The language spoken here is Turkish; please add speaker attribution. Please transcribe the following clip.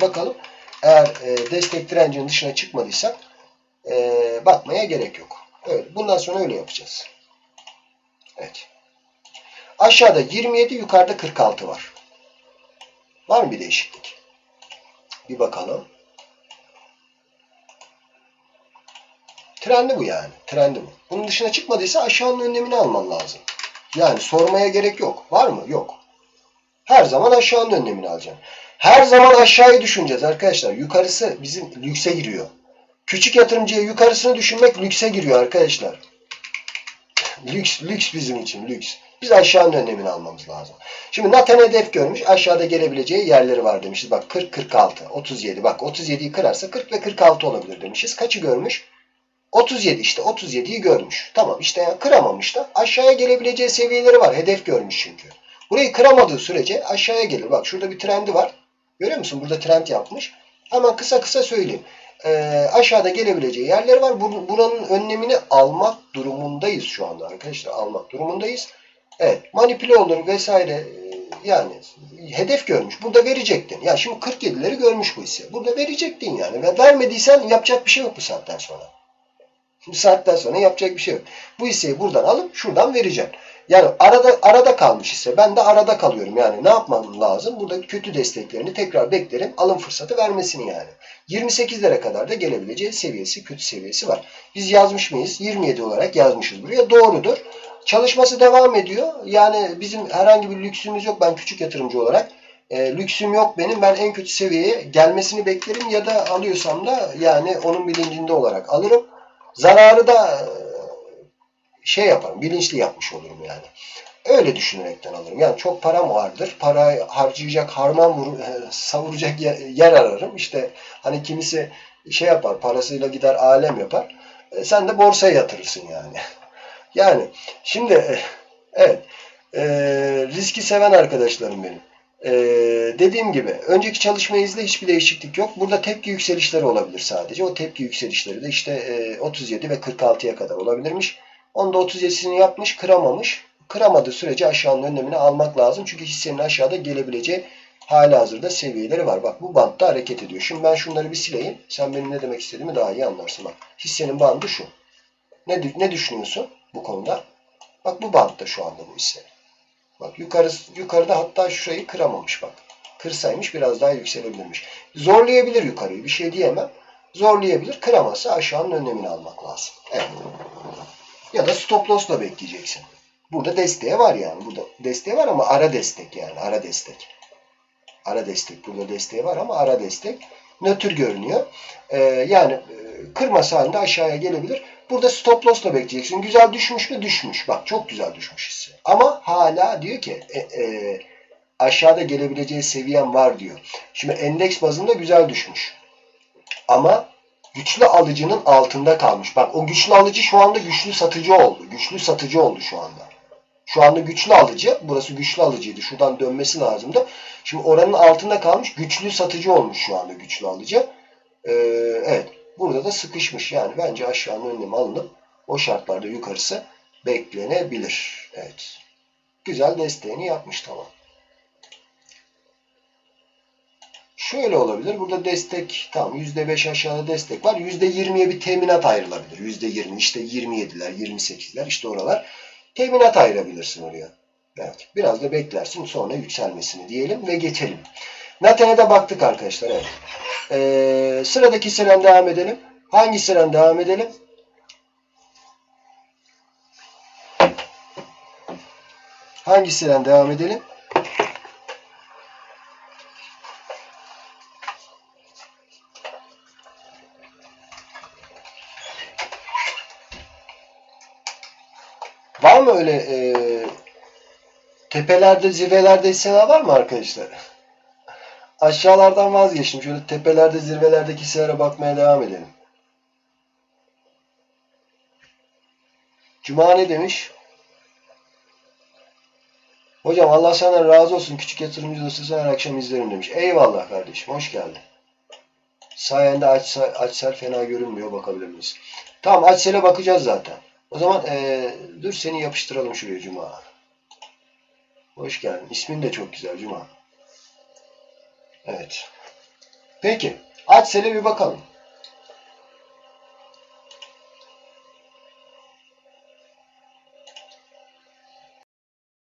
Speaker 1: bakalım. Eğer e, destek direncinin dışına çıkmadıysak e, bakmaya gerek yok. Öyle. Bundan sonra öyle yapacağız. Evet. Aşağıda 27, yukarıda 46 var. Var mı bir değişiklik? Bir bakalım. Trendi bu yani. Trendi bu. Bunun dışına çıkmadıysa aşağının önlemini alman lazım. Yani sormaya gerek yok. Var mı? Yok. Her zaman aşağının önlemini alacaksın. Her zaman aşağıyı düşüneceğiz arkadaşlar. Yukarısı bizim lükse giriyor. Küçük yatırımcıya yukarısını düşünmek lükse giriyor arkadaşlar. Lüks, lüks bizim için lüks. Biz aşağının önlemini almamız lazım. Şimdi Nathan hedef görmüş. Aşağıda gelebileceği yerleri var demişiz. Bak 40, 46, 37. Bak 37'yi kırarsa 40 ve 46 olabilir demişiz. Kaçı görmüş? 37 işte 37'yi görmüş. Tamam işte yani kıramamış da aşağıya gelebileceği seviyeleri var. Hedef görmüş çünkü. Burayı kıramadığı sürece aşağıya gelir. Bak şurada bir trendi var. Görüyor musun? Burada trend yapmış. Hemen kısa kısa söyleyeyim. Ee, aşağıda gelebileceği yerler var. Bur buranın önlemini almak durumundayız şu anda arkadaşlar. Almak durumundayız. Evet manipüle olur vesaire ee, yani hedef görmüş. Burada verecektin. Ya şimdi 47'leri görmüş bu hisse. Burada verecektin yani. Ve vermediysen yapacak bir şey yok bu saatten sonra. Bu saatten sonra yapacak bir şey yok. Bu hisseyi buradan alıp şuradan vereceğim. Yani arada arada kalmış hisse. Ben de arada kalıyorum. Yani ne yapmam lazım? Burada kötü desteklerini tekrar beklerim. Alım fırsatı vermesini yani. 28'lere kadar da gelebileceği seviyesi, kötü seviyesi var. Biz yazmış mıyız? 27 olarak yazmışız buraya. Doğrudur. Çalışması devam ediyor. Yani bizim herhangi bir lüksümüz yok. Ben küçük yatırımcı olarak. E, lüksüm yok benim. Ben en kötü seviyeye gelmesini beklerim ya da alıyorsam da yani onun bilincinde olarak alırım. Zararı da şey yaparım, bilinçli yapmış olurum yani. Öyle düşünerekten alırım. Yani çok param vardır. Para harcayacak, harman vur, e, savuracak yer, ararım. İşte hani kimisi şey yapar, parasıyla gider alem yapar. E, sen de borsaya yatırırsın yani. Yani şimdi e, evet e, riski seven arkadaşlarım benim. Ee, dediğim gibi önceki çalışma izle hiçbir değişiklik yok. Burada tepki yükselişleri olabilir sadece. O tepki yükselişleri de işte e, 37 ve 46'ya kadar olabilirmiş. Onda 37'sini yapmış, kıramamış. Kıramadığı sürece aşağının önlemini almak lazım. Çünkü hissenin aşağıda gelebileceği hali hazırda seviyeleri var. Bak bu bantta hareket ediyor. Şimdi ben şunları bir sileyim. Sen benim ne demek istediğimi daha iyi anlarsın. Bak hissenin bandı şu. Ne, ne düşünüyorsun bu konuda? Bak bu bantta şu anda bu hisse. Bak yukarı, yukarıda hatta şurayı kıramamış bak. Kırsaymış biraz daha yükselebilirmiş. Zorlayabilir yukarıyı bir şey diyemem. Zorlayabilir. Kıramazsa aşağının önlemini almak lazım. Evet. Ya da stop loss'la bekleyeceksin. Burada desteği var yani. Burada desteği var ama ara destek yani. Ara destek. Ara destek. Burada desteği var ama ara destek. Nötr görünüyor. Ee, yani e, kırmasa halinde aşağıya gelebilir. Burada stop loss'la bekleyeceksin. Güzel düşmüş mü? Düşmüş. Bak çok güzel düşmüş hisse. Ama hala diyor ki e, e, aşağıda gelebileceği seviyem var diyor. Şimdi endeks bazında güzel düşmüş. Ama güçlü alıcının altında kalmış. Bak o güçlü alıcı şu anda güçlü satıcı oldu. Güçlü satıcı oldu şu anda. Şu anda güçlü alıcı. Burası güçlü alıcıydı. Şuradan dönmesi lazımdı. Şimdi oranın altında kalmış. Güçlü satıcı olmuş şu anda güçlü alıcı. Ee, evet. Burada da sıkışmış. Yani bence aşağının önlemi alınıp o şartlarda yukarısı beklenebilir. Evet. Güzel desteğini yapmış tamam. Şöyle olabilir. Burada destek tam %5 aşağıda destek var. %20'ye bir teminat ayrılabilir. %20 işte 27'ler 28'ler işte oralar. Teminat ayırabilirsin oraya. Evet. Biraz da beklersin sonra yükselmesini diyelim ve geçelim. Naten'e de baktık arkadaşlar. Evet. Ee, sıradaki sıran devam edelim. Hangi sıran devam edelim? Hangi sıran devam edelim? Var mı öyle e, tepelerde, zirvelerde hisseler var mı arkadaşlar? Aşağılardan vazgeçtim. Şöyle tepelerde, zirvelerdeki hisselere bakmaya devam edelim. Cuma ne demiş? Hocam Allah senden razı olsun. Küçük yatırımcı dostası her akşam izlerim demiş. Eyvallah kardeşim. Hoş geldin. Sayende açsel, açsel fena görünmüyor. Bakabilir miyiz? Tamam açsele bakacağız zaten. O zaman ee, dur seni yapıştıralım şuraya Cuma. Hoş geldin. İsmin de çok güzel Cuma. Evet. Peki. Aç sele bir bakalım.